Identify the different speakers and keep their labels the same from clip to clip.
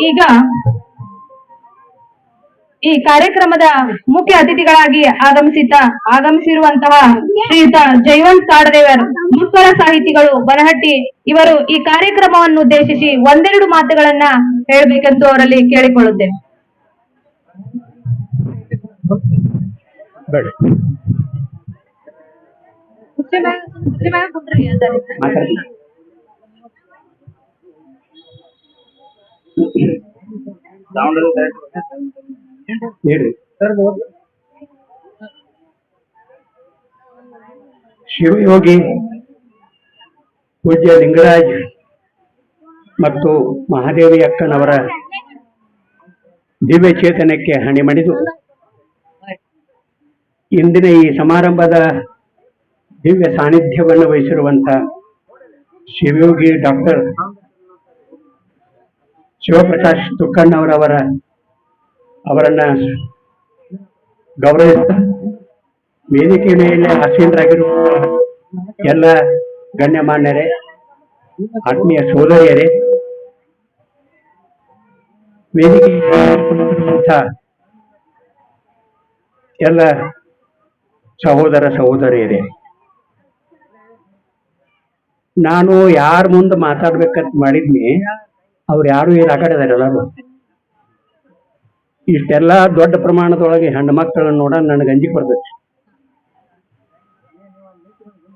Speaker 1: ಈಗ ಈ ಕಾರ್ಯಕ್ರಮದ ಮುಖ್ಯ ಅತಿಥಿಗಳಾಗಿ ಆಗಮಿಸಿದ್ದ ಆಗಮಿಸಿರುವಂತಹ ಶ್ರೀಯುತ ಜೈವಂತ್ ಕಾಡದೇವರ್ ಮುಸ್ವರ ಸಾಹಿತಿಗಳು ಬನಹಟ್ಟಿ ಇವರು ಈ ಕಾರ್ಯಕ್ರಮವನ್ನು ಉದ್ದೇಶಿಸಿ ಒಂದೆರಡು ಮಾತುಗಳನ್ನ ಹೇಳಬೇಕೆಂದು ಅವರಲ್ಲಿ ಕೇಳಿಕೊಳ್ಳುತ್ತೇನೆ.
Speaker 2: ಬೇಡ. ಶಿವಯೋಗಿ ಪೂಜ್ಯ ಲಿಂಗರಾಜ್ ಮತ್ತು ಮಹಾದೇವಿ ಅಕ್ಕನವರ ದಿವ್ಯ ಚೇತನಕ್ಕೆ ಹಣೆ ಮಾಡಿದು ಇಂದಿನ ಈ ಸಮಾರಂಭದ ದಿವ್ಯ ಸಾನ್ನಿಧ್ಯವನ್ನು ವಹಿಸಿರುವಂತ ಶಿವಯೋಗಿ ಡಾಕ್ಟರ್ ಶಿವಪ್ರಕಾಶ್ ತುಕ್ಕಣ್ಣವರವರ ಅವರನ್ನ ಗೌರವಿಸ್ತಾ ವೇದಿಕೆ ಮೇಲೆ ಆಸೀನರಾಗಿರುವ ಎಲ್ಲ ಗಣ್ಯಮಾನ್ಯರೇ ಆತ್ಮೀಯ ಸೋದರಿಯರೇ, ವೇದಿಕೆ ಎಲ್ಲ ಸಹೋದರ ಸಹೋದರಿಯರೇ, ನಾನು ಯಾರ ಮುಂದೆ ಮಾತಾಡ್ಬೇಕಂತ ಮಾಡಿದ್ನಿ ಅವ್ರು ಯಾರು ಏನು ಆಟಾಡಿದಾರೆ ಎಲ್ಲರೂ? ಇಷ್ಟೆಲ್ಲ ದೊಡ್ಡ ಪ್ರಮಾಣದೊಳಗೆ ಹೆಣ್ಣು ಮಕ್ಕಳನ್ನ ನೋಡ ನನಗೆ ಅಂಜಿಕೆ ಬರ್ತೈತಿ.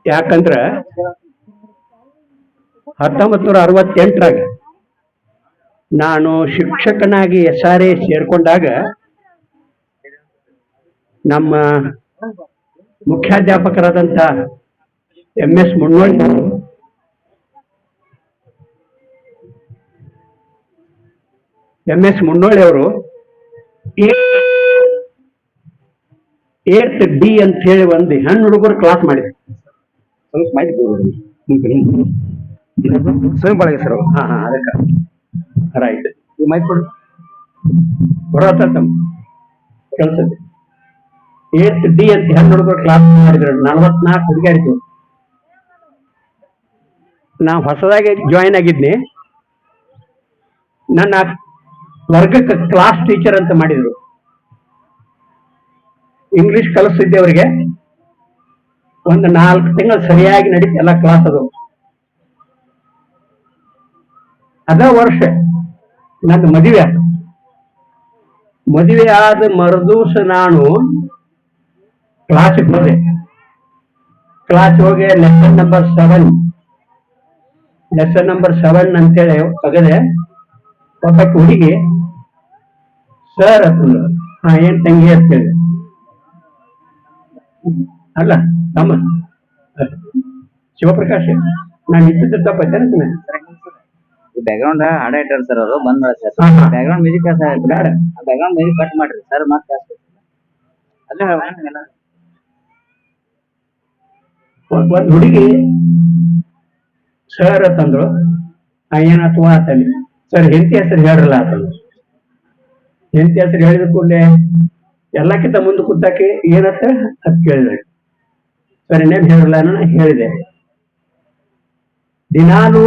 Speaker 2: ಯಾಕಂದ್ರ ಹತ್ತೊಂಬತ್ತು ನೂರ ಅರವತ್ತೆಂಟರಾಗ ನಾನು ಶಿಕ್ಷಕನಾಗಿ ಎಸ್ ಆರ್ ಎ ಸೇರ್ಕೊಂಡಾಗ ನಮ್ಮ ಮುಖ್ಯಾಧ್ಯಾಪಕರಾದಂಥ M S Munnoli M S Munnoli ಅವರು ಏತ್ ಡಿ ಅಂತ ಹೇಳಿ ಒಂದು ಹೆಣ್ಣು ಹುಡುಗರು ಕ್ಲಾಸ್ ಮಾಡಿದ್ರು. ಸ್ವಲ್ಪ ಮಾಹಿತಿ
Speaker 3: ಸ್ವಯಂ ಬಳಗ ಸರ್
Speaker 2: ಹಾ ಹಾ ಅದಕ್ಕ. ರೈಟ್ ಈ ಮಾಹಿತಿ ಕೊಡು ಬರೋತ್ತ ತಮ್ಮ ಏಟ್ ಡಿ ಅಂತ ಹೆಣ್ಣು ಹುಡುಗರು ಕ್ಲಾಸ್ ಮಾಡಿದ್ರು ನಲವತ್ನಾಲ್ಕು ಹುಡುಗಿಯರಿದ್ರು. ನಾ ಹೊಸದಾಗಿ ಜಾಯಿನ್ ಆಗಿದ್ನಿ. ನನ್ನ ವರ್ಗಕ್ಕೆ ಕ್ಲಾಸ್ ಟೀಚರ್ ಅಂತ ಮಾಡಿದ್ರು. ಇಂಗ್ಲಿಷ್ ಕಲಿಸ್ತಿದ್ದೆ ಅವರಿಗೆ ಒಂದು ನಾಲ್ಕು ತಿಂಗಳು ಸರಿಯಾಗಿ ನಡೀತು ಎಲ್ಲ ಕ್ಲಾಸ್ ಅದು. ಅದ ವರ್ಷ ನನ್ನ ಮದುವೆ ಆಯ್ತು. ಮದುವೆ ಆದ ಮರುದಿವಸ ನಾನು ಕ್ಲಾಸಿಗೆ ಹೋದೆ. ಕ್ಲಾಸ್ ಹೋಗಿ lesson number seven lesson number seven ಅಂತೇಳಿ ತೆಗದೆ. ಒಬ್ಬ ಹುಡುಗಿ ಸರ್ ಅಂತಂದ್ರು ಹಾ ಏನ್ ತಂಗಿ? ಅಂತ ಹೇಳಿ ಅಲ್ಲ ತಮ್ಮ. ಶಿವಪ್ರಕಾಶ್ ನಾನು ಇದ್ದಿದ್ದು ತಪ್ಪೈತೆ
Speaker 3: ಬ್ಯಾಕ್ಗ್ರೌಂಡ್ ಹಾಡ ಇಟ್ಟಾರ ಸರ್ ಅವರು ಬಂದ್ ಸರ್. ಬ್ಯಾಕ್ಗ್ರೌಂಡ್ ಮ್ಯೂಸಿಕ್ ಸರ್
Speaker 2: ಬ್ಯಾಡ
Speaker 3: ಬ್ಯಾಕ್ಗ್ರೌಂಡ್ ಮ್ಯೂಸಿಕ್ ಕಟ್ ಮಾಡ್ರಿ. ಸರ್ ಮತ್ತೆ ಅಲ್ಲೇ
Speaker 2: ಒಂದ್ ಹುಡುಗಿ ಸರ್ ಅಂತಂದ್ರು ಆ ಏನಾತು ಆತಲ್ಲಿ ಸರ್, ಹೆಂಡತಿ ಹೆಸರು ಹೇಳ್ರಲ್ಲ ಅದನ್ನು ಹೆಂಡತಿ ಹೆಸರು ಹೇಳಿದ ಕೂಡಲೇ ಎಲ್ಲಕ್ಕಿಂತ ಮುಂದೆ ಕೂತಾಕಿ ಏನತ್ತ ಅದ್ ಕೇಳಿದ್ರೆ. ಸರ್, ಇನ್ನೇನು ಹೇಳಿರಲ್ಲ ನಾನು ಹೇಳಿದೆ. ದಿನಾಲು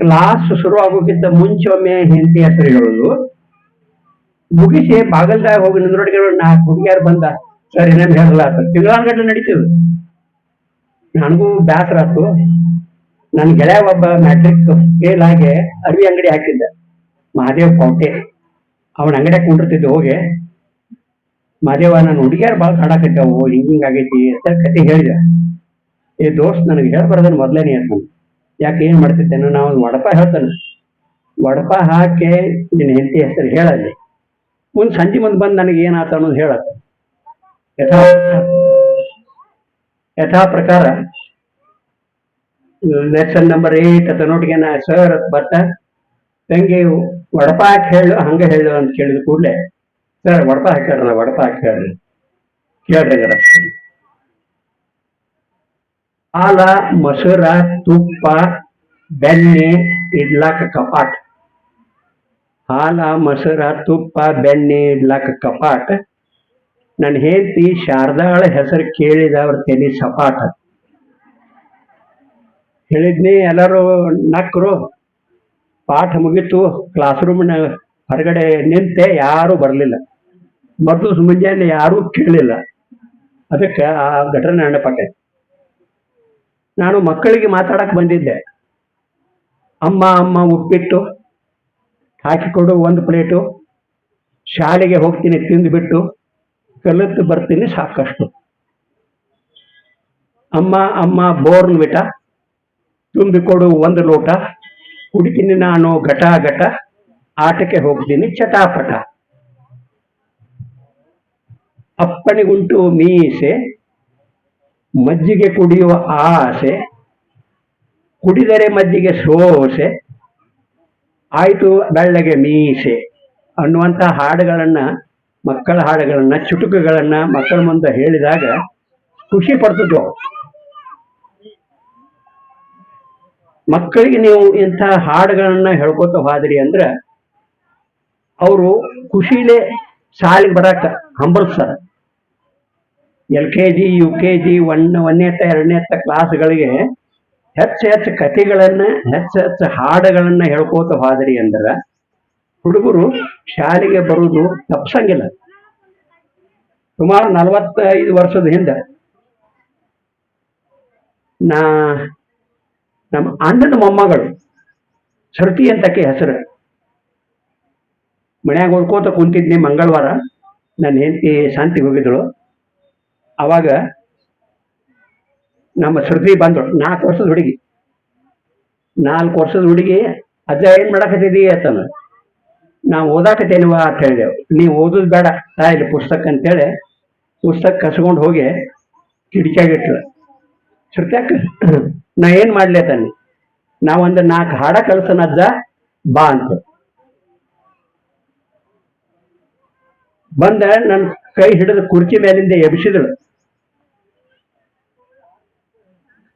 Speaker 2: ಕ್ಲಾಸ್ ಶುರು ಆಗೋಕ್ಕಿಂತ ಮುಂಚೆ ಒಮ್ಮೆ ಹೆಂಡತಿ ಹೆಸರು ಹೇಳೋದು. ಮುಗಿಸಿ ಬಾಗಲ್ದಾಗ ಹೋಗಿ ನಿಂದ್ರೊಟ್ಟಿಗೆ ನಾಲ್ಕು ಹುಡುಗಿಯರು ಬಂದ, ಸರ್, ಇನ್ನೇನು ಹೇಳಲ್ಲ ಅಂತ. ತಿಂಗಳಾನ್ಗಟ್ಲೆ ನಡೀತದೆ ನನಗೂ ಬೇಸರ ಆಯ್ತು ನನ್ನ ಗೆಳೆಯ ಒಬ್ಬ ಮ್ಯಾಟ್ರಿಕ್ ಫೇಲ್ ಆಗಿ ಅರ್ವಿ ಅಂಗಡಿ ಹಾಕಿದ್ದ. ಮಹಾದೇವ್ ಕೋಟೆ ಅವನ ಅಂಗಡಿ ಕುಂಡಿರ್ತಿದ್ದೆ ಹೋಗಿ, ಮಹಾದೇವ ನಾನು ಹುಡುಗಿಯರು ಭಾಳ ಕಾಡಾಕತ್ತವು ಹಿಂಗ ಹಿಂಗೆ ಆಗೈತಿ ಅಂತ ಕತೆ ಹೇಳಿದೆ. ಏ, ದೋಸ್ತ್, ನನಗೆ ಹೇಳ್ಬಾರ್ದನ್ ಮೊದ್ಲೇನೆ ಅಂತ ಯಾಕೆ ಏನ್ ಮಾಡ್ತಿದ್ದೇನೆ ನಾವು ವಡಪ ಹೇಳ್ತಾನೆ. ವಡಪ ಹಾಕಿ ನಿನ್ನ ಹೆಂಡತಿ ಹೆಸರು ಹೇಳಲ್ಲಿ ಮುಂದ್ ಸಂಜೆ ಮುಂದೆ ಬಂದು ನನಗೆ ಏನಾತ ಅನ್ನೋದು ಹೇಳತ್ತ ಯಥಾ ಯಥಾ ಪ್ರಕಾರ. ಲೆಸನ್ ನಂಬರ್ ಏಟ್ ಅಥವಾ ನೋಟಿಗೆ ಸರ್ ಬರ್ತ ತಂಗಿ ಹಾಕಿ ಹೇಳು, ಹಂಗೆ ಹೇಳು ಅಂತ ಕೇಳಿದ ಕೂಡಲೇ, ಸರ್ ನಾ ವಡಪ ಹಾಕಿ ಹೇಳ್ರಿ. ಕೇಳ್ರಿ ಹಂಗಾರ. ಹಾಲ, ಮೊಸರ, ತುಪ್ಪ, ಬೆಣ್ಣೆ ಇಡ್ಲಾಕ ಕಪಾಟ್. ಹಾಲ, ಮೊಸರ, ತುಪ್ಪ, ಬೆಣ್ಣೆ ಇಡ್ಲಾಕ ಕಪಾಟ್. ನನ್ನ ಹೆಂಡತಿ ಶಾರದಾಳ ಹೆಸರು ಕೇಳಿದ ಅವ್ರ ತಲೆ ಸಪಾಟ. ಹೇಳಿದ್ನಿ, ಎಲ್ಲರೂ ನಕ್ರು ಪಾಠ ಮುಗಿತು ಕ್ಲಾಸ್ ರೂಮ್ನ ಹೊರಗಡೆ ನಿಂತೆ ಯಾರೂ ಬರಲಿಲ್ಲ. ಮತ್ತು ಮುಂಜಾನೆ ಯಾರೂ ಕೇಳಲಿಲ್ಲ ಅದಕ್ಕೆ ಆ ಘಟನೆ ನೆನಪಟ್ಟೆ ನಾನು ಮಕ್ಕಳಿಗೆ ಮಾತಾಡಕ್ ಬಂದಿದ್ದೆ. ಅಮ್ಮ ಅಮ್ಮ ಉಪ್ಪಿಟ್ಟು ಹಾಕಿಕೊಡು, ಒಂದು ಪ್ಲೇಟು. ಶಾಲೆಗೆ ಹೋಗ್ತೀನಿ, ತಿಂದುಬಿಟ್ಟು ಕಲಿತು ಬರ್ತೀನಿ ಸಾಕಷ್ಟು. ಅಮ್ಮ ಅಮ್ಮ, ಬೋರ್ನ್ ಬಿಟ ತುಂಬಿಕೊಡು, ಒಂದು ಲೋಟ. ಕುಡಿತೀನಿ ನಾನು ಘಟ ಘಟ ಆಟಕ್ಕೆ ಹೋಗ್ತೀನಿ ಚಟಾಪಟ ಅಪ್ಪನಿಗುಂಟು ಮೀಸೆ, ಮಜ್ಜಿಗೆ ಕುಡಿಯುವ ಆಸೆ, ಕುಡಿದರೆ ಮಜ್ಜಿಗೆ ಸೋಸೆ, ಆಯಿತು ಬೆಳ್ಳಗೆ ಮೀಸೆ ಅನ್ನುವಂಥ ಹಾಡುಗಳನ್ನ, ಮಕ್ಕಳ ಹಾಡುಗಳನ್ನ, ಚುಟುಕುಗಳನ್ನ ಮಕ್ಕಳ ಮುಂದೆ ಹೇಳಿದಾಗ ಖುಷಿ ಪಡ್ತಿದ್ವು. ಮಕ್ಕಳಿಗೆ ನೀವು ಇಂಥ ಹಾಡುಗಳನ್ನ ಹೇಳ್ಕೊತ ಹೋದ್ರಿ ಅಂದ್ರ ಅವರು ಖುಷಿಲೇ ಶಾಲೆಗೆ ಬರಾಕ ಹಂಬಲ್ಸ್ತಾರ. L K G, U K G one ಒಂದನೇತ ಎರಡನೇತ ಕ್ಲಾಸ್ಗಳಿಗೆ ಹೆಚ್ಚು ಹೆಚ್ಚು ಕಥೆಗಳನ್ನ, ಹೆಚ್ಚು ಹೆಚ್ಚು ಹಾಡುಗಳನ್ನ ಹೇಳ್ಕೋತ ಹೋದ್ರಿ ಅಂದ್ರ ಹುಡುಗರು ಶಾಲೆಗೆ ಬರುವುದು ತಪ್ಸಂಗಿಲ್ಲ. ಸುಮಾರು ನಲವತ್ತೈದು ವರ್ಷದ ಹಿಂದೆ ನಾ ನಮ್ಮ ಅಣ್ಣನ ಮೊಮ್ಮಗಳು ಸೃತಿ ಅಂತಕ್ಕೆ ಹೆಸರು. ಮನ್ಯಾಗ ಹೊಡ್ಕೋತ ಕುಂತಿದ್ನಿ ಮಂಗಳವಾರ. ನನ್ನ ಹೆಂಡತಿ ಶಾಂತಿಗೆ ಹೋಗಿದ್ದಳು. ಅವಾಗ ನಮ್ಮ ಸರತಿ ಬಂದಳು, ನಾಲ್ಕು ವರ್ಷದ ಹುಡುಗಿ. ನಾಲ್ಕು ವರ್ಷದ ಹುಡುಗಿ, ಅಜ್ಜ ಏನ್ ಮಾಡಕತ್ತಿದಿ ಅಂತಂದ. ನಾವು ಓದಾಕತ್ತೇನುವ ಅಂತ ಹೇಳಿದೆವು. ನೀವು ಓದೋದು ಬೇಡ ಇಲ್ಲಿ ಪುಸ್ತಕ ಅಂತೇಳಿ ಪುಸ್ತಕ ಕಸ್ಕೊಂಡು ಹೋಗಿ ಕಿಡಿಕ್ಯಾಗಿಟ್ಲು ಶ್ರುತ್ಯಾಕ, ನಾ ಏನ್ ಮಾಡ್ಲೇ ತಾನೆ ನಾ ಒಂದು ನಾಲ್ಕು ಹಾಡ ಕಳ್ಸನ ಅಜ್ಜ, ಬಾ ಅಂತ. ಬಂದ ನನ್ನ ಕೈ ಹಿಡಿದು ಕುರ್ಚಿ ಮೇಲಿಂದ ಎಬ್ಸಿದಳು.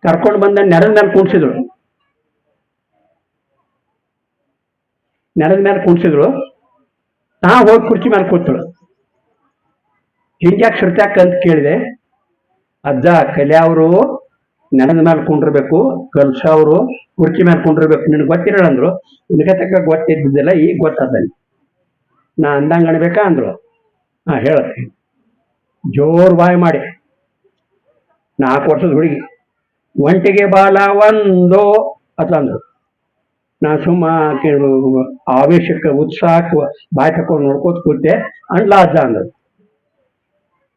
Speaker 2: ಕರ್ಕೊಂಡು ಬಂದ ನೆಲದ ಮೇಲೆ ಕುಣಿಸಿದಳು ನೆಲದ ಮೇಲೆ ಕುಣಿಸಿದಳು ನಾ ಹೋಗಿ ಕುರ್ಚಿ ಮೇಲೆ ಕೂತಳು. ಹಿಂಗ್ಯಾಕೆ ಶ್ರುತ್ಯಾಕ ಅಂತ ಕೇಳಿದೆ, ಅಜ್ಜ ಕಲ್ಯಾವರು ನೆಲದ ಮೇಲೆ ಕುಂಡಿರ್ಬೇಕು ಅವರು ಕುರ್ಚಿ ಮೇಲೆ ಕುಂಡಿರ್ಬೇಕು. ನಿನಗೆ ಗೊತ್ತಿರಲ್ಲ ಅಂದ್ರು ನಿನಗೆ ತಕ್ಕ ಗೊತ್ತಿದ್ದಿದ್ದಿಲ್ಲ, ಈಗ ಗೊತ್ತಾದಲ್ಲಿ ನಾ ಅಂದಂಗ ಅನ್ಬೇಕಾ ಅಂದ್ರು. ಹಾ, ಹೇಳತ್ತೆ. ಜೋರ್ ಬಾಯಿ ಮಾಡಿ. ನಾಲ್ಕು ವರ್ಷದ ಹುಡುಗಿ. ಒಂಟಿಗೆ ಬಾಲ ಒಂದು ಅಂತ ಅಂದ್ರು ನಾ ಸುಮ್ಮ ಆವೇಶಕ್ಕೆ ಉತ್ಸಾಹಕ್ಕೆ ಬಾಯಿ ತಕೊಂಡು ನೋಡ್ಕೋತ ಕೂತೆ ಅಜ್ಜ ಅಂದ್ರು.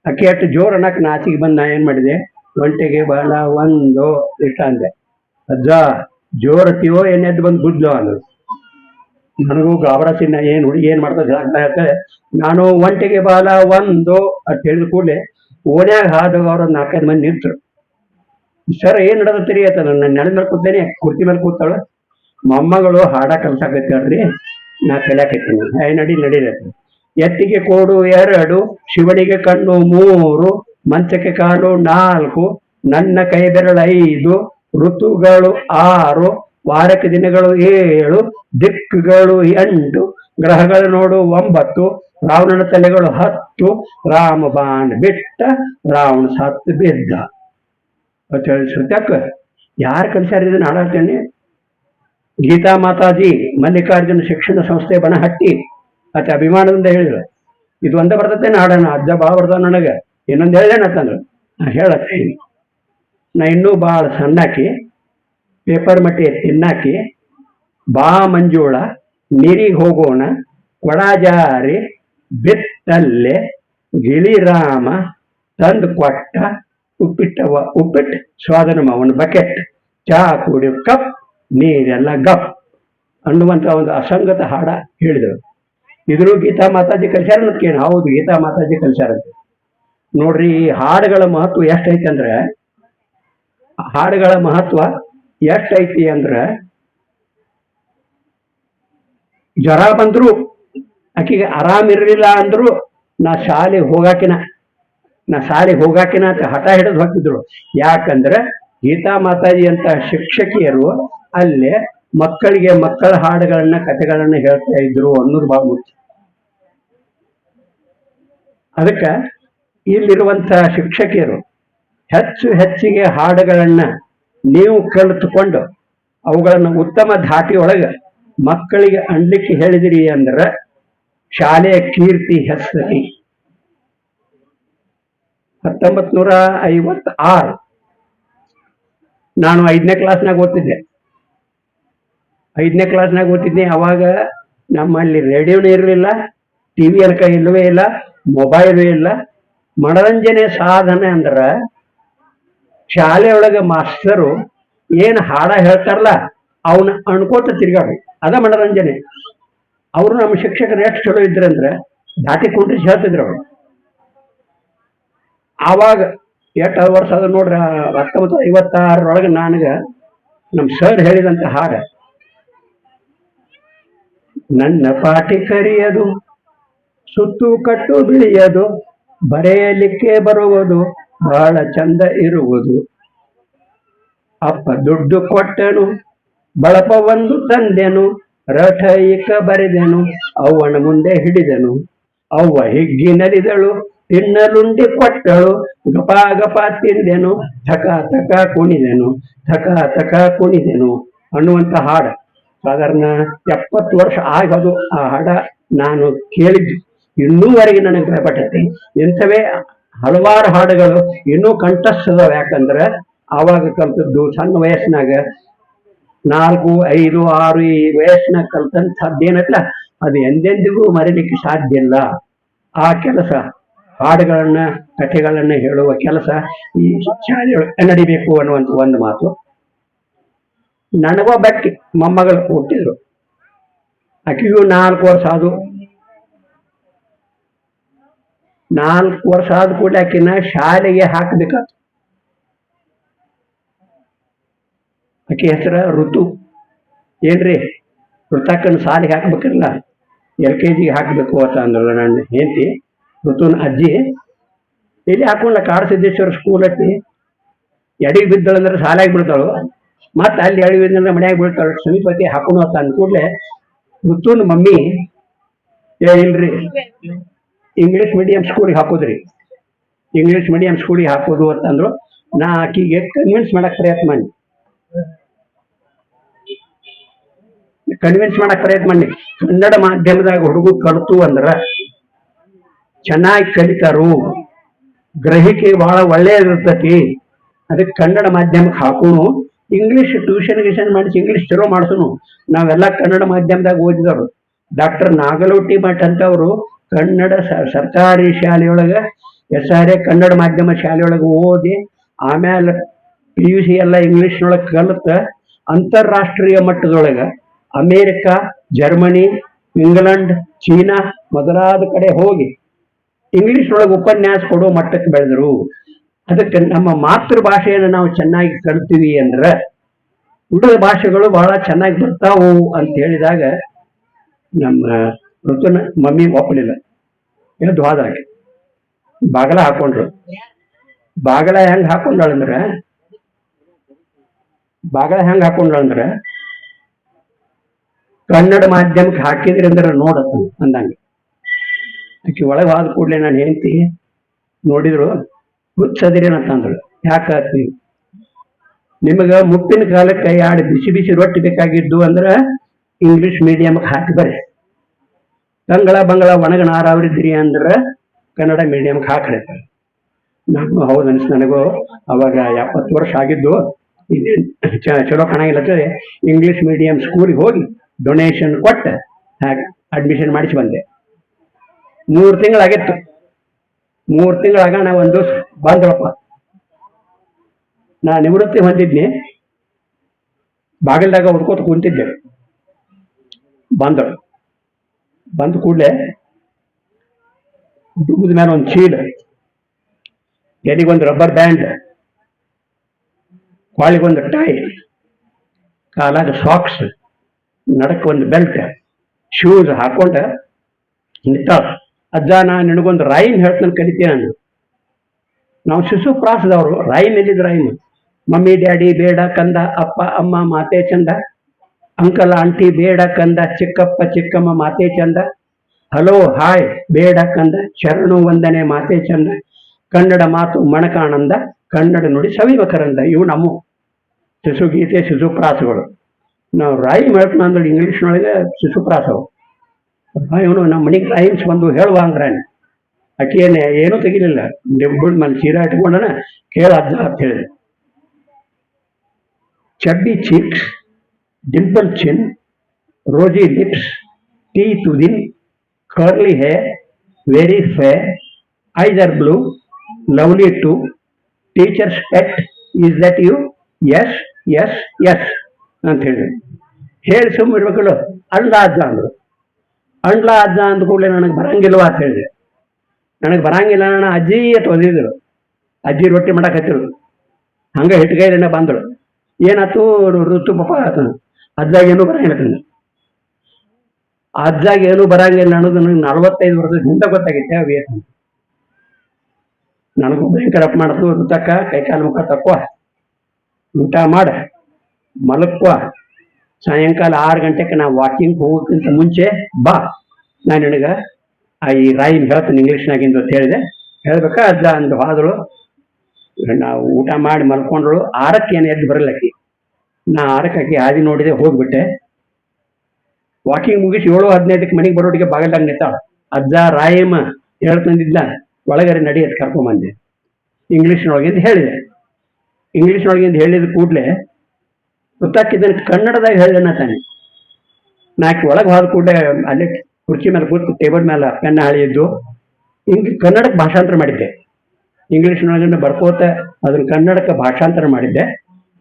Speaker 2: ಅಕ್ಕಿ ಅಷ್ಟು ಜೋರ್ ಅನ್ನಕ್ಕೆ ನಾಚಿಗೆ ಬಂದು ನಾ ಏನ್ ಮಾಡಿದೆ? ಒಂಟೆಗೆ ಬಾಲ ಒಂದು ಇಷ್ಟ ಅಂದೆ ಅಜ್ಜ ಜೋರತಿಯೋ ಏನೆದ್ದು ಬಂದು ಗುದ್ಲು ಅಂದ್ರು ನನಗೂ ಗಾಬರ ಚಿನ್ನ ಏನು ಹುಡುಗಿ ಏನ್ ಮಾಡ್ತದೆ ನಾನು ಒಂಟೆಗೆ ಬಾಲ ಒಂದು ಅಂತ ಹೇಳಿದ ಕೂಡಲೇ ಓಣ್ಯಾಗ ಹಾದಾಗ ಅವ್ರ ನಾಲ್ಕೈದು ಮಂದಿ ನಿಂತರು. ಸರ್, ಏನ್ ನಡೆದತ್ತೀರಿ ಅಂತ ನನ್ನ ನೆಲದ ಮೇಲೆ ಕೂತೇನೆ, ಕುರ್ತಿ ಮೇಲೆ ಕೂತಾಳ ಮೊಮ್ಮಗಳು ಹಾಡ ಕಲ್ಸಾಕತ್ತೇಳ್ರಿ ನಾ ಕಲಿಯಾಕತ್ತೀನಿ ಏ ನಡಿ ನಡೀರಿ. ಎತ್ತಿಗೆ ಕೋಡು ಎರಡು, ಶಿವನಿಗೆ ಕಣ್ಣು ಮೂರು. ಮಂಚಕ್ಕೆ ಕಾಲು, ನಾಲ್ಕು, ನನ್ನ ಕೈ ಬೆರಳು ಐದು, ಋತುಗಳು ಆರು, ವಾರಕ್ಕೆ ದಿನಗಳು ಏಳು, ದಿಕ್ಕುಗಳು ಎಂಟು, ಗ್ರಹಗಳು ನೋಡು ಒಂಬತ್ತು, ರಾವಣನ ತಲೆಗಳು ಹತ್ತು, ರಾಮ ಬಾಣ ಬಿಟ್ಟ, ರಾವಣ ಸತ್ತು ಬಿದ್ದ. ಶ್ರುತ್ಯಾಕ ಯಾರು ಕಲಿಸ್ಯಾರ ಇದನ್ನ ಹಾಡಾಡ್ತೇನೆ ಗೀತಾ ಮಾತಾಜಿ, ಮಲ್ಲಿಕಾರ್ಜುನ ಶಿಕ್ಷಣ ಸಂಸ್ಥೆ ಬನಹಟ್ಟಿ. ಅತಿ ಅಭಿಮಾನದಿಂದ ಹೇಳಿದ್ರು. ಇದು ಒಂದೇ ಬರ್ತೈತೆ ಹಾಡೋಣ ಅಜ್ಜ ಬಾ ಬರ್ತಾನ ನನಗೆ. ಇನ್ನೊಂದು ಹೇಳ್ದೇನ ಅಂತಂದ್ರು ನಾ ಹೇಳತ್ತೀನಿ ನಾ ಇನ್ನೂ ಭಾಳ ಸಣ್ಣಾಕಿ ಪೇಪರ್ ಮಟ್ಟಿ ತಿನ್ನಾಕಿ, ಬಾ ಮಂಜುಳ, ನೀರಿಗೆ ಹೋಗೋಣ ಕೊಡಾಜಾರಿ ಬಿತ್ತಲ್ಲೆ ಗಿಳಿರಾಮ ತಂದು ಕೊಟ್ಟ, ಉಪ್ಪಿಟ್ಟವ, ಉಪ್ಪಿಟ್ಟು ಸ್ವಾದನ ಅವನ ಬಕೆಟ್ ಚಹಾ ಕುಡಿಯೋ ಕಪ್, ನೀರೆಲ್ಲ ಗಪ್, ಅನ್ನುವಂತ ಒಂದು ಅಸಂಗತ ಹಾಡ ಹೇಳಿದರು. ಇದ್ರು ಗೀತಾ ಮಾತಾಜಿ ಕಲ್ಸ್ಯಾರ ಕೇಳಿ ಹೌದು, ಗೀತಾ ಮಾತಾಜಿ ಕಲ್ಸ್ಯಾರಂತ. ನೋಡ್ರಿ, ಈ ಹಾಡುಗಳ ಮಹತ್ವ ಎಷ್ಟೈತಿ ಅಂದ್ರೆ, ಹಾಡುಗಳ ಮಹತ್ವ ಎಷ್ಟೈತಿ ಅಂದ್ರೆ, ಜ್ವರ ಬಂದ್ರು, ಆಕಿಗೆ ಆರಾಮಿರಲಿಲ್ಲ ಅಂದ್ರು, ನಾ ಶಾಲೆ ಹೋಗಾಕಿನ, ನಾ ಶಾಲೆಗೆ ಹೋಗಾಕಿನ ಅಂತ ಹಠ ಹಿಡಿದು ಹೋಗ್ತಿದ್ರು ಯಾಕಂದ್ರೆ, ಗೀತಾ ಮಾತಾಜಿ ಅಂತ ಶಿಕ್ಷಕಿಯರು ಅಲ್ಲೇ ಮಕ್ಕಳಿಗೆ ಮಕ್ಕಳ ಹಾಡುಗಳನ್ನ ಕಥೆಗಳನ್ನ ಹೇಳ್ತಾ ಇದ್ರು ಅನ್ನೋದು ಬಹಳ ಮುಖ್ಯ. ಅದಕ್ಕೆ ಇಲ್ಲಿರುವಂತ ಶಿಕ್ಷಕಿಯರು ಹೆಚ್ಚು ಹೆಚ್ಚಿಗೆ ಹಾಡುಗಳನ್ನ ನೀವು ಕಲಿತುಕೊಂಡು ಅವುಗಳನ್ನು ಉತ್ತಮ ಧಾಟಿಯೊಳಗೆ ಮಕ್ಕಳಿಗೆ ಅನ್ಲಿಕ್ಕೆ ಹೇಳಿದಿರಿ ಅಂದ್ರೆ ಶಾಲೆಯ ಕೀರ್ತಿ ಹೆಸರಿ. ಹತ್ತೊಂಬತ್ ನೂರ ಐವತ್ತಾರು. ನಾನು ಐದನೇ ಕ್ಲಾಸ್ನಾಗ ಓದ್ತಿದ್ದೆ. ಐದನೇ ಕ್ಲಾಸ್ನಾಗ ಓದ್ತಿದ್ದೆ, ಅವಾಗ ನಮ್ಮಲ್ಲಿ ರೇಡಿಯೋನೂ ಇರಲಿಲ್ಲ ಟಿ ವಿ ಅನ್ಕ ಇಲ್ಲವೇ ಇಲ್ಲ, ಮೊಬೈಲೂ ಇಲ್ಲ ಮನರಂಜನೆ ಸಾಧನೆ ಅಂದ್ರ ಶಾಲೆಯೊಳಗೆ ಮಾಸ್ಟರು ಏನ್ ಹಾಡ ಹೇಳ್ತಾರಲ್ಲ, ಅವನ ಅನ್ಕೋತ ತಿರ್ಗಾಡ್ರಿ. ಅದ ಮನರಂಜನೆ. ಅವರು ನಮ್ಮ ಶಿಕ್ಷಕರು ಎಷ್ಟು ಚಲೋ ಇದ್ರಂದ್ರೆ ದಾಟಿ ಕುಂಟ್ರಿ ಹೇಳ್ತಿದ್ರು ಅವ್ರು. ಆವಾಗ ಎಷ್ಟು ವರ್ಷ ಅದ ನೋಡ್ರಿ ಹತ್ತೊಂಬತ್ತು ಐವತ್ತಾರರೊಳಗೆ ನನಗೆ ನಮ್ಮ ಸರ್ ಹೇಳಿದಂತ ಹಾಡ, ನನ್ನ ಪಾಟಿ ಕರಿಯದು, ಸುತ್ತು ಕಟ್ಟು ಬಿಳಿಯದು ಬರೆಯಲಿಕ್ಕೆ ಬರುವುದು, ಬಹಳ ಚಂದ ಇರುವುದು. ಅಪ್ಪ ದುಡ್ಡು ಕೊಟ್ಟನು, ಬಳಪ ಒಂದು ತಂದೆನು ರಥಯಿಕ ಬರೆದೆನು ಅವನ ಮುಂದೆ ಹಿಡಿದೆನು. ಅವ್ವ ಹಿಗ್ಗಿನಲಿದಳು, ತಿನ್ನಲುಂಡಿ ಕೊಟ್ಟಳು, ಗಪ ಗಪ ತಿಂದೆನು, ಥಕ ಥಕ ಕುಣಿದೆನು, ಥಕ ಥಕ ಕುಣಿದೆನು. ಅನ್ನುವಂತ ಹಾಡ. ಸಾಧಾರಣ ಎಪ್ಪತ್ತು ವರ್ಷ ಆಗೋದು ಆ ಹಾಡ ನಾನು ಕೇಳಿದ್ದು. ಇನ್ನೂವರೆಗೆ ನನಗೆ ಭಯಪಟ್ಟೈತಿ. ಇಂಥವೇ ಹಲವಾರು ಹಾಡುಗಳು ಇನ್ನೂ ಕಂಠಸ್ಥದವು. ಯಾಕಂದ್ರೆ ಆವಾಗ ಕಲ್ತದ್ದು ಸಣ್ಣ ವಯಸ್ಸಿನಾಗ ನಾಲ್ಕು, ಐದು, ಆರು ಈ ವಯಸ್ಸಿನಾಗ ಕಲ್ತಂಥದ್ದು ಏನಲ್ಲ ಅದು ಎಂದೆಂದಿಗೂ ಮರೀಲಿಕ್ಕೆ ಸಾಧ್ಯ ಇಲ್ಲ. ಆ ಕೆಲಸ, ಹಾಡುಗಳನ್ನ, ಕಥೆಗಳನ್ನ ಹೇಳುವ ಕೆಲಸ ಈ ಶಾಲೆಯೊಳಗೆ ನಡಿಬೇಕು ಅನ್ನುವಂಥ ಒಂದು ಮಾತು. ನನಗೊಬ್ಬಕ್ಕೆ ಮೊಮ್ಮಗಳು ಹುಟ್ಟಿದ್ರು. ಆಕೆಗೂ ನಾಲ್ಕು ವರ್ಷ ಆದು ನಾಲ್ಕು ವರ್ಷ ಆದ ಕೂಡಲೇ ಆಕಿನ ಶಾಲೆಗೆ ಹಾಕ್ಬೇಕಾತು. ಆಕೆ ಹೆಸರ ಋತು. ಏನ್ರಿ? ಋತಕ್ಕನ ಶಾಲೆಗೆ ಹಾಕ್ಬೇಕಿರಲ್ಲ ಎಲ್ ಕೆ ಜಿಗೆ ಹಾಕಬೇಕು ಅಂತ ಅಂದ್ರಲ್ಲ ನನ್ನ ಹೆಂಡತಿ. ಋತುನ ಅಜ್ಜಿ. ಇಲ್ಲಿ ಹಾಕೊಂಡ ಕಾಡಸಿದ್ದೇಶ್ವರ ಸ್ಕೂಲ್ ಐತಿ ಎಡಿ ಬಿದ್ದಳಂದ್ರೆ ಶಾಲೆಗೆ ಬೀಳ್ತಾಳು ಮತ್ತೆ ಅಲ್ಲಿ ಎಡಿ ಬಿದ್ದಂದ್ರೆ ಮನ್ಯಾಗ ಬೀಳ್ತಾಳು. ಸಮೀಪತಿ ಹಾಕೊಂಡು ಅಂತ ಅಂದ್ಕೂಡ್ಲೆ ಕೂಡಲೇ ಋತುನ ಮಮ್ಮಿ. ಏ ಇಂಗ್ಲಿಷ್ ಮೀಡಿಯಂ ಸ್ಕೂಲಿಗೆ ಹಾಕೋದ್ರಿ. ಇಂಗ್ಲಿಷ್ ಮೀಡಿಯಂ ಸ್ಕೂಲಿಗೆ ಹಾಕೋದು ಅಂತಂದ್ರು ನಾ ಆಕಿಗೆ ಕನ್ವಿನ್ಸ್ ಮಾಡಕ್ ಪ್ರಯತ್ನ ಮಾಡಿ ಕನ್ವಿನ್ಸ್ ಮಾಡಕ್ ಪ್ರಯತ್ನ ಮಾಡಿ ಕನ್ನಡ ಮಾಧ್ಯಮದಾಗ ಹುಡುಗ ಕಲಿತು ಅಂದ್ರ ಚೆನ್ನಾಗಿ ಕಲಿತಾರು. ಗ್ರಹಿಕೆ ಬಹಳ ಒಳ್ಳೆಯದಿರ್ತತಿ ಅದಕ್ಕೆ ಕನ್ನಡ ಮಾಧ್ಯಮಕ್ಕೆ ಹಾಕೋನು. ಇಂಗ್ಲಿಷ್ ಟ್ಯೂಷನ್ ಗಿಷನ್ ಮಾಡಿಸಿ ಇಂಗ್ಲಿಷ್ ಚಲೋ ಮಾಡಿಸೋನು. ನಾವೆಲ್ಲ ಕನ್ನಡ ಮಾಧ್ಯಮದಾಗ ಓದಿದವರು. ಡಾಕ್ಟರ್ ನಾಗಲೋಟಿ ಮಠ ಅಂತವರು ಕನ್ನಡ ಸರ್ಕಾರಿ ಶಾಲೆಯೊಳಗೆ, ಎಸ್ ಆರ್ ಎ ಕನ್ನಡ ಮಾಧ್ಯಮ ಶಾಲೆಯೊಳಗೆ ಓದಿ ಆಮೇಲೆ ಪಿ ಯು ಸಿ ಎಲ್ಲ ಇಂಗ್ಲೀಷ್ನೊಳಗೆ ಕಲಿತ ಅಂತಾರಾಷ್ಟ್ರೀಯ ಮಟ್ಟದೊಳಗೆ ಅಮೇರಿಕ, ಜರ್ಮನಿ, ಇಂಗ್ಲೆಂಡ್, ಚೀನಾ ಮೊದಲಾದ ಕಡೆ ಹೋಗಿ ಇಂಗ್ಲೀಷ್ನೊಳಗೆ ಉಪನ್ಯಾಸ ಕೊಡೋ ಮಟ್ಟಕ್ಕೆ ಬೆಳೆದರು. ಅದಕ್ಕೆ ನಮ್ಮ ಮಾತೃಭಾಷೆಯನ್ನು ನಾವು ಚೆನ್ನಾಗಿ ಕಲ್ತೀವಿ ಅಂದ್ರೆ ಉಳಿದ ಭಾಷೆಗಳು ಬಹಳ ಚೆನ್ನಾಗಿ ಬರ್ತಾವು ಅಂತ ಹೇಳಿದಾಗ ನಮ್ಮ ಋತುನ ಮಮ್ಮಿ ಒಪ್ಪಲಿಲ್ಲ ಏನು ಹೋದಾಗೆ ಬಾಗಲ ಹಾಕೊಂಡ್ರು. ಬಾಗಲ ಹೆಂಗ್ ಹಾಕೊಂಡಳಂದ್ರ ಬಾಗಲ ಹೆಂಗ್ ಹಾಕೊಂಡಳಂದ್ರ ಕನ್ನಡ ಮಾಧ್ಯಮಕ್ಕೆ ಹಾಕಿದ್ರಿ ಅಂದ್ರೆ ನೋಡತ್ತ ಅಂದಂಗೆ. ಆಕೆ ಒಳಗೆ ಹೋದ ಕೂಡಲೇ ನಾನು ಹೆಂಡತಿ ನೋಡಿದ್ರು ಹುಚ್ಚದಿರೇನಂತ ಯಾಕೆ ನಿಮಗ ಮುಪ್ಪಿನ ಕಾಲಕ್ಕೆ ಎರಡು ಬಿಸಿ ಬಿಸಿ ರೊಟ್ಟಿ ಬೇಕಾಗಿದ್ದು ಅಂದ್ರೆ ಇಂಗ್ಲಿಷ್ ಮೀಡಿಯಮ್ಗೆ ಹಾಕಿ ಬರ್ರಿ. ಕಂಗಳ ಬಂಗಳ ಒಣಗಣ ಆರಾವರಿದ್ರಿ ಅಂದ್ರೆ ಕನ್ನಡ ಮೀಡಿಯಂಗೆ ಹಾಕಡೆ ನಾನು ಹೌದು ಅನಿಸ್ ನನಗೂ. ಅವಾಗ ಎಪ್ಪತ್ತು ವರ್ಷ ಆಗಿದ್ದು, ಇದು ಚಲೋ ಕಾಣಂಗಿಲ್ಲ ಅಂತೇಳಿ ಇಂಗ್ಲಿಷ್ ಮೀಡಿಯಂ ಸ್ಕೂಲಿಗೆ ಹೋಗಿ ಡೊನೇಷನ್ ಕೊಟ್ಟು ಹಾಗೆ ಅಡ್ಮಿಷನ್ ಮಾಡಿಸಿ ಬಂದೆ. ಮೂರು ತಿಂಗಳಾಗಿತ್ತು ಮೂರು ತಿಂಗಳಾಗ ನಾ ಒಂದು ಬಂದ್ರಪ್ಪ. ನಾ ನಿವೃತ್ತಿ ಹೊಂದಿದ್ನಿ. ಬಾಗಿಲ್ದಾಗ ಹುಡ್ಕೋತ ಕುಂತಿದ್ದೆ. ಬಂದಳು. ಬಂದ ಕೂಡಲೇ ಡುಗದ ಮೇಲೆ ಒಂದು ಚೀಲ, ಎದಿಗೊಂದು ರಬ್ಬರ್ ಬ್ಯಾಂಡ್ ಕಾಳಿಗೊಂದು ಟೈ ಕಾಲಾಗ ಸಾಕ್ಸ್ ನಡಕ್ಕೆ ಒಂದು ಬೆಲ್ಟ್ ಶೂಸ್ ಹಾಕೊಂಡ ನಿಂತಾಳ ಅಜ್ಜ, ನಾ ನಿನಗೊಂದು ರಾಯಿನ್ ಹೇಳ್ತಾನೆ ಕಲಿತೀನಿ ನಾನು. ನಾವು ಶಿಶು ಪ್ರಾಸದವರು ರಾಯಿನ್ ಎಲ್ಲಿದ್ ರೈಮ್ ಮಮ್ಮಿ, ಡ್ಯಾಡಿ, ಬೇಡ, ಕಂದ, ಅಪ್ಪ, ಅಮ್ಮ, ಮಾತೆ, ಚಂದ. ಅಂಕಲ್ ಆಂಟಿ, ಬೇಡ ಕಂದ, ಚಿಕ್ಕಪ್ಪ, ಚಿಕ್ಕಮ್ಮ, ಮಾತೆ ಚಂದ. ಹಲೋ, ಹಾಯ್, ಬೇಡ ಕಂದ, ಶರಣು ವಂದನೆ, ಮಾತೆ ಚಂದ. ಕನ್ನಡ ಮಾತು ಮಣಕಾನಂದ, ಕನ್ನಡ ನುಡಿ ಸವಿವಕರಂದ ಇವು ನಮ್ಮ ಶಿಶುಗೀತೆ, ಶಿಶುಪ್ರಾಸಗಳು. ನಾವು ರಾಯಿ ಹೇಳ್ತಾನ ಅಂದ್ರೆ ಇಂಗ್ಲೀಷ್ನೊಳಗೆ ಶಿಶುಪ್ರಾಸವು. ಇವನು ನಮ್ಮ ಮನೆಗೆ ರಾಯಿನ್ಸ್ ಬಂದು ಹೇಳುವ ಅಂದ್ರೆ ಆಕೆ ಏನು ತೆಗಿಲಿಲ್ಲ. ಡೆಬ್ಬುಳ್ ಮೇಲೆ ಸೀರೆ ಇಟ್ಕೊಂಡನ ಕೇಳ ಅಂತ ಹೇಳಿದೆ chubby cheeks dimple chin, rosy lips, teeth within, curly hair very fair eyes blue, lovely too, teachers pet is that you? Yes yes yes ಅಂತ ಹೇಳಿ. ಹೇಳಿ ಸುಮ್ಮನೆ ಇರ್ಬೇಕಲ್ಲ ಅಣ್ಣ ಅಜ್ಜ ಅಂದ್ರು. ಅಂಡ್ಲ ಅಜ್ಜ ಅಂದ ಕೂಡಲೇ ನನಗೆ ಬರಂಗಿಲ್ವಾ ಅಂತ ಹೇಳಿದೆ ನನಗೆ ಬರಂಗಿಲ್ಲ ನನ್ನ ಅಜ್ಜಿ ಅಂತ ಒದಿದ್ರು. ಅಜ್ಜಿ ರೊಟ್ಟಿ ಮಾಡಕತ್ತಿರು ಹಂಗ ಹಿಟ್ಗೈರನ್ನ ಬಂದಳು. ಏನಾಯ್ತು ಋತು ಪಾಪ ಅಜ್ಜಾಗ ಏನು ಬರಂಗಿಲ್ಲ ಅದ್ರಾಗ ಏನು ಬರಂಗಿಲ್ಲ ಅನ್ನೋದು ನನಗೆ ನಲವತ್ತೈದು ವರ್ಷದ ಹಿಂದೆ ಗೊತ್ತಾಗೈತೆ ಅವು ಏನು ನನಗೂ ಭಯಂಕರ ಅಪ್ ಮಾಡ್ತು ಋತಕ್ಕ ಕೈ ಕಾಲು ಮುಖ ತಕ್ಕೋ ಊಟ ಮಾಡ ಮಲಕ್ಕ ಸಾಯಂಕಾಲ ಆರು ಗಂಟೆಗೆ ನಾ ವಾಕಿಂಗ್ ಹೋಗೋಕ್ಕಿಂತ ಮುಂಚೆ ಬಾ. ನಾನು ನಿನಗೆ ಆ ಈ ರಾಯಿನ್ ಹೇಳ್ತೀನಿ ಇಂಗ್ಲೀಷ್ನಾಗಿಂದ ಅಂತ ಹೇಳಿದೆ. ಹೇಳ್ಬೇಕಾ, ಅಜ್ಜ ಅಂದು ಹಾದಳು. ನಾವು ಊಟ ಮಾಡಿ ಮಲ್ಕೊಂಡಳು. ಆರಕ್ಕೆ ಏನು ಎದ್ದು ಬರಲ್ಲಕ್ಕಿ ನಾ ಆರಕ್ಕೆ ಆದಿ ಹಾದಿ ನೋಡಿದೆ, ಹೋಗ್ಬಿಟ್ಟೆ. ವಾಕಿಂಗ್ ಮುಗಿಸಿ ಏಳು ಹದಿನೈದಕ್ಕೆ ಮನೆಗೆ ಬರೋಟಿಗೆ ಬಾಗಲ್ದಾಗ ನಿಂತಾಳ. ಅಜ್ಜ, ರಾಯಮ್ಮ ಹೇಳ್ತಂದಿದ್ದ ಒಳಗಡೆ ನಡಿ ಅಂತ ಕರ್ಕೊಂಬಂದೆ ಇಂಗ್ಲೀಷ್ನೊಳಗಿಂದ ಹೇಳಿದೆ. ಇಂಗ್ಲೀಷ್ನೊಳಗಿಂದ ಹೇಳಿದ ಕೂಡಲೇ ಗೊತ್ತಾಕಿದ್ದನ್ನು ಕನ್ನಡದಾಗ ಹೇಳಿದ ತಾನೆ. ನಾಲ್ಕು ಒಳಗೆ ಹೋದ ಕೂಡಲೇ ಅಲ್ಲೇ ಕುರ್ಚಿ ಮೇಲೆ ಕೂತು ಟೇಬಲ್ ಮೇಲೆ ಪೆನ್ನ ಹಳೆಯಿದ್ದು ಹಿಂಗ್ ಕನ್ನಡಕ್ಕೆ ಭಾಷಾಂತರ ಮಾಡಿದ್ದೆ. ಇಂಗ್ಲೀಷ್ನೊಳಗಿಂದ ಬರ್ಕೋತ ಅದನ್ನ ಕನ್ನಡಕ್ಕೆ ಭಾಷಾಂತರ ಮಾಡಿದ್ದೆ.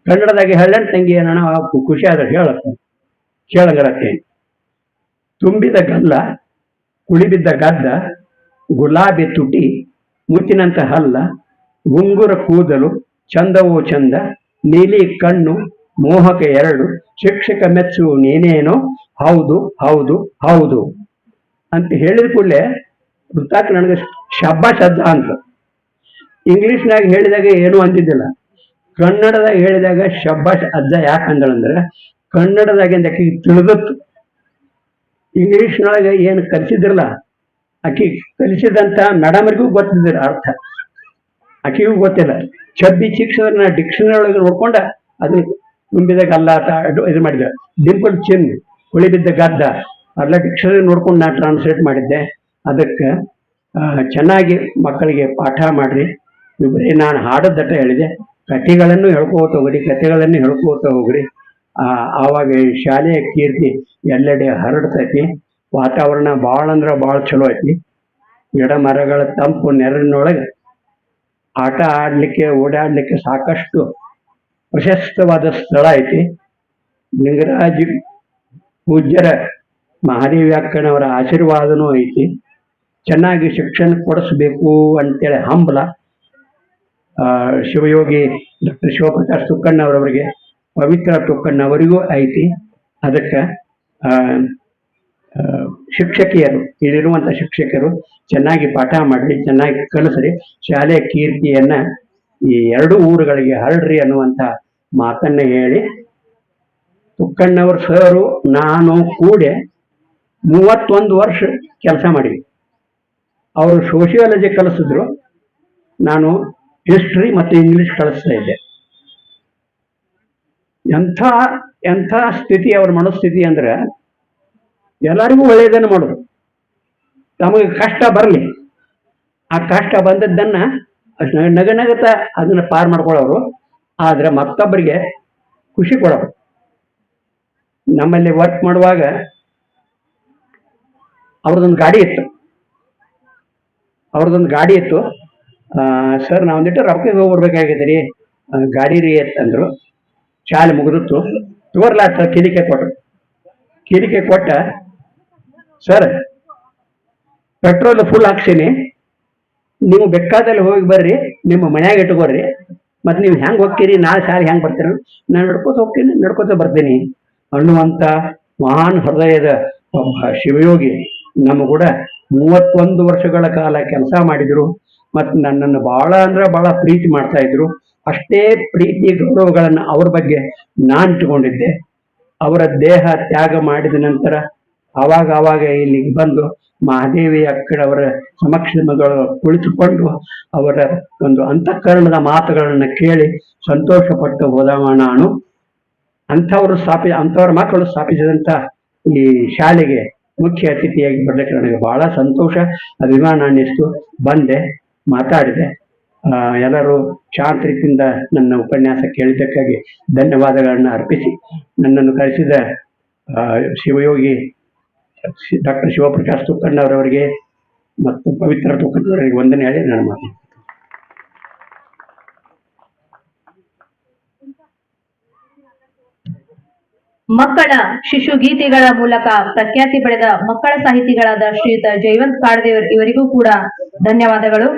Speaker 2: ಕನ್ನಡದಾಗೆ ಹೇಳ ತಂಗಿ ಏನೋ ಖುಷಿ ಆದ್ರೆ ಹೇಳತ್ತ ಕೇಳಂಗರತ್ತೆ ತುಂಬಿದ ಗಲ್ಲ ಕುಳಿಬಿದ್ದ ಗದ್ದ, ಗುಲಾಬಿ ತುಟಿ, ಮುತ್ತಿನಂತ ಹಲ್ಲ ಗುಂಗುರ ಕೂದಲು, ಚಂದವೋ ಚಂದ, ನೀಲಿ ಕಣ್ಣು, ಮೋಹಕ ಎರಡು, ಶಿಕ್ಷಕ ಮೆಚ್ಚು ನೀನೇನೋ? ಹೌದು ಹೌದು ಹೌದು. ಅಂತ ಹೇಳಿದ ಕೂಡಲೇ ವೃತ್ತಾಕ್ ನನಗೆ ಶಬ್ಬಾಷ್ ಶಬ್ದ ಅಂತ ಇಂಗ್ಲಿಷ್ನಾಗ ಹೇಳಿದಾಗ ಏನೂ ಅಂದಿದ್ದಿಲ್ಲ. ಕನ್ನಡದಾಗ ಹೇಳಿದಾಗ ಶಬ್ಬಾಷ್ ಅಜ್ಜ ಯಾಕಂದಳಂದ್ರೆ ಕನ್ನಡದಾಗಿಂದ ಆಕೆಗೆ ತಿಳಿದತ್ತು ಇಂಗ್ಲಿಷ್ನೊಳಗೆ ಏನು ಕಲಿಸಿದ್ರಲ್ಲ ಆಕಿ ಕಲಿಸಿದಂತ ಮೇಡಮರಿಗೂ ಗೊತ್ತಿದ್ರ ಅರ್ಥ. ಆಕೆಗೂ ಗೊತ್ತಿಲ್ಲ. ಚಬ್ಬಿ ಶಿಕ್ಷಕರನ್ನ ಡಿಕ್ಷನರಿ ಒಳಗೆ ನೋಡ್ಕೊಂಡ ಅದನ್ನ ತುಂಬಿದಾಗ ಅಲ್ಲಾಟ ಇದು ಮಾಡಿದೆ. ಡಿಂಪಲ್ ಚಿನ್, ಉಳಿಬಿದ್ದ ಗದ್ದ ಅದೆಲ್ಲ ಡಿಕ್ಷನರಿ ನೋಡ್ಕೊಂಡು ನಾ ಟ್ರಾನ್ಸ್ಲೇಟ್ ಮಾಡಿದ್ದೆ. ಅದಕ್ಕೆ ಚೆನ್ನಾಗಿ ಮಕ್ಕಳಿಗೆ ಪಾಠ ಮಾಡ್ರಿ. ನಾನು ಹಾಡೋದಟ್ಟ ಹೇಳಿದೆ. ಕಥೆಗಳನ್ನು ಹೇಳ್ಕೋತ ಹೋಗ್ರಿ, ಕಥೆಗಳನ್ನು ಹೇಳ್ಕೋತ ಹೋಗ್ರಿ. ಆವಾಗ ಶಾಲೆಯ ಕೀರ್ತಿ ಎಲ್ಲೆಡೆ ಹರಡ್ತೈತಿ. ವಾತಾವರಣ ಭಾಳ ಅಂದ್ರೆ ಭಾಳ ಚಲೋ ಐತಿ. ಗಿಡ ಮರಗಳ ತಂಪು ನೆರಳಿನೊಳಗೆ ಆಟ ಆಡಲಿಕ್ಕೆ, ಓಡಾಡಲಿಕ್ಕೆ ಸಾಕಷ್ಟು ಪ್ರಶಸ್ತವಾದ ಸ್ಥಳ ಐತಿ. ಲಿಂಗರಾಜ್ ಪೂಜ್ಯರ ಮಹಾದೇವ್ಯಾಕ್ಕನವರ ಆಶೀರ್ವಾದನೂ ಐತಿ. ಚೆನ್ನಾಗಿ ಶಿಕ್ಷಣ ಕೊಡಿಸ್ಬೇಕು ಅಂತೇಳಿ ಹಂಬಲ. ಶಿವಯೋಗಿ ಡಾಕ್ಟರ್ ಶಿವಪ್ರಕಾಶ್ ತುಕ್ಕಣ್ಣವರವರಿಗೆ ಪವಿತ್ರ ತುಕ್ಕಣ್ಣವರಿಗೂ ಐತಿ ಅದಕ್ಕೆ ಶಿಕ್ಷಕಿಯರು ಇಲ್ಲಿರುವಂಥ ಶಿಕ್ಷಕರು ಚೆನ್ನಾಗಿ ಪಾಠ ಮಾಡಲಿ ಚೆನ್ನಾಗಿ ಕಲಿಸ್ರಿ. ಶಾಲೆಯ ಕೀರ್ತಿಯನ್ನ ಈ ಎರಡು ಊರುಗಳಿಗೆ ಹರಡ್ರಿ ಅನ್ನುವಂಥ ಮಾತನ್ನ ಹೇಳಿ, ತುಕ್ಕಣ್ಣವ್ರ ಸರು, ನಾನು ಕೂಡ ಮೂವತ್ತೊಂದು ವರ್ಷ ಕೆಲಸ ಮಾಡಿದ್ವಿ ಅವರು ಸೋಷಿಯಾಲಜಿ ಕಲಿಸಿದ್ರು. ನಾನು ಹಿಸ್ಟ್ರಿ ಮತ್ತು ಇಂಗ್ಲಿಷ್ ಕಳಿಸ್ತಾ ಇದೆ. ಎಂಥ ಎಂಥ ಸ್ಥಿತಿ ಅವ್ರ ಮನಸ್ಥಿತಿ ಅಂದ್ರೆ ಎಲ್ಲರಿಗೂ ಒಳ್ಳೆಯದನ್ನು ಮಾಡೋದು. ತಮಗೆ ಕಷ್ಟ ಬರಲಿ. ಆ ಕಷ್ಟ ನಗ ನಗತ ಅದನ್ನ ಪಾರ್ ಮಾಡ್ಕೊಳ್ಳೋರು. ಆದ್ರೆ ಮತ್ತೊಬ್ಬರಿಗೆ ಖುಷಿ ಕೊಡೋರು. ನಮ್ಮಲ್ಲಿ ವರ್ಕ್ ಮಾಡುವಾಗ ಅವ್ರದ್ದೊಂದು ಗಾಡಿ ಇತ್ತು. ಅವ್ರದ್ದೊಂದು ಗಾಡಿ ಇತ್ತು. ಸರ್, ನಾವು ಒಂದಿಟ್ಟು ರೊಕ್ಕಕ್ಕೆ ಹೋಗಿ ಬರ್ಬೇಕಾಗಿದೆ ರೀ? ಗಾಡಿ ರೀ, ಅಂತಂದ್ರು. ಶಾಲೆ ಮುಗಿದಿತ್ತು. ತೋರ್ಲಾ ಕಿಲಿಕೆ ಕೊಟ್ಟರು ಕಿಲಿಕೆ ಕೊಟ್ಟ, ಸರ್ ಪೆಟ್ರೋಲ್ ಫುಲ್ ಹಾಕ್ಸೀನಿ. ನೀವು ಬೇಕಾದಲ್ಲಿ ಹೋಗಿ ಬರ್ರಿ, ನಿಮ್ಮ ಮನ್ಯಾಗ ಇಟ್ಕೋರಿ ಮತ್ತು ನೀವು ಹೆಂಗೆ ಹೋಗ್ತೀರಿ? ನಾಳೆ ಶಾಲೆ ಹೆಂಗೆ ಬರ್ತೀರ? ನಾನು ನಡ್ಕೋತ ಹೋಗ್ತೀನಿ, ನಡ್ಕೋತ ಬರ್ತೀನಿ. ಅನ್ನುವಂತ ಮಹಾನ್ ಹೃದಯದ ಒಬ್ಬ ಶಿವಯೋಗಿ ನಮ್ಮ ಕೂಡ ಮೂವತ್ತೊಂದು ವರ್ಷಗಳ ಕಾಲ ಕೆಲಸ ಮಾಡಿದ್ರು. ಮತ್ತು ನನ್ನನ್ನು ಬಹಳ ಅಂದ್ರೆ ಬಹಳ ಪ್ರೀತಿ ಮಾಡ್ತಾ ಇದ್ರು. ಅಷ್ಟೇ ಪ್ರೀತಿ ಗೌರವಗಳನ್ನು ಅವ್ರ ಬಗ್ಗೆ ನಾನು ಇಟ್ಕೊಂಡಿದ್ದೆ. ಅವರ ದೇಹ ತ್ಯಾಗ ಮಾಡಿದ ನಂತರ ಆವಾಗ ಆವಾಗ ಇಲ್ಲಿಗೆ ಬಂದು ಮಹಾದೇವಿ ಅಕ್ಕಡವರ ಸಮಕ್ಷಮಗಳು ಕುಳಿತುಕೊಂಡು ಅವರ ಒಂದು ಅಂತಃಕರಣದ ಮಾತುಗಳನ್ನು ಕೇಳಿ ಸಂತೋಷಪಟ್ಟು ಹೋದವ ನಾನು. ಅಂಥವರು ಸ್ಥಾಪಿ, ಅಂಥವ್ರ ಮಕ್ಕಳು ಸ್ಥಾಪಿಸಿದಂಥ ಈ ಶಾಲೆಗೆ ಮುಖ್ಯ ಅತಿಥಿಯಾಗಿ ಬರಲಿಕ್ಕೆ ನನಗೆ ಬಹಳ ಸಂತೋಷ, ಅಭಿಮಾನ ಅನ್ನಿಸ್ತು. ಬಂದೆ. ಮಾತಾಡಿದೆ. ಎಲ್ಲರೂ ಶಾಂತ ನನ್ನ ಉಪನ್ಯಾಸ ಕೇಳಿದ್ದಕ್ಕಾಗಿ ಧನ್ಯವಾದಗಳನ್ನು ಅರ್ಪಿಸಿ. ನನ್ನನ್ನು ಕರೆಸಿದ ಶಿವಯೋಗಿ ಡಾಕ್ಟರ್ ಶಿವಪ್ರಕಾಶ್ ತುಕ್ಕಣ್ಣವರವರಿಗೆ ಮತ್ತು ಪವಿತ್ರ ತುಕ್ಕಣ್ಣವರಿಗೆ ವಂದನೆ ಹೇಳಿ ನಾನು ಮಾತು
Speaker 1: ಮಕ್ಕಳ ಶಿಶು ಗೀತೆಗಳ ಮೂಲಕ ಪ್ರಖ್ಯಾತಿ ಪಡೆದ ಮಕ್ಕಳ ಸಾಹಿತಿಗಳಾದ ಶ್ರೀಯುತ ಜಯವಂತ್ ಕಾಡದೇವರ್ ಇವರಿಗೂ ಕೂಡ ಧನ್ಯವಾದಗಳು.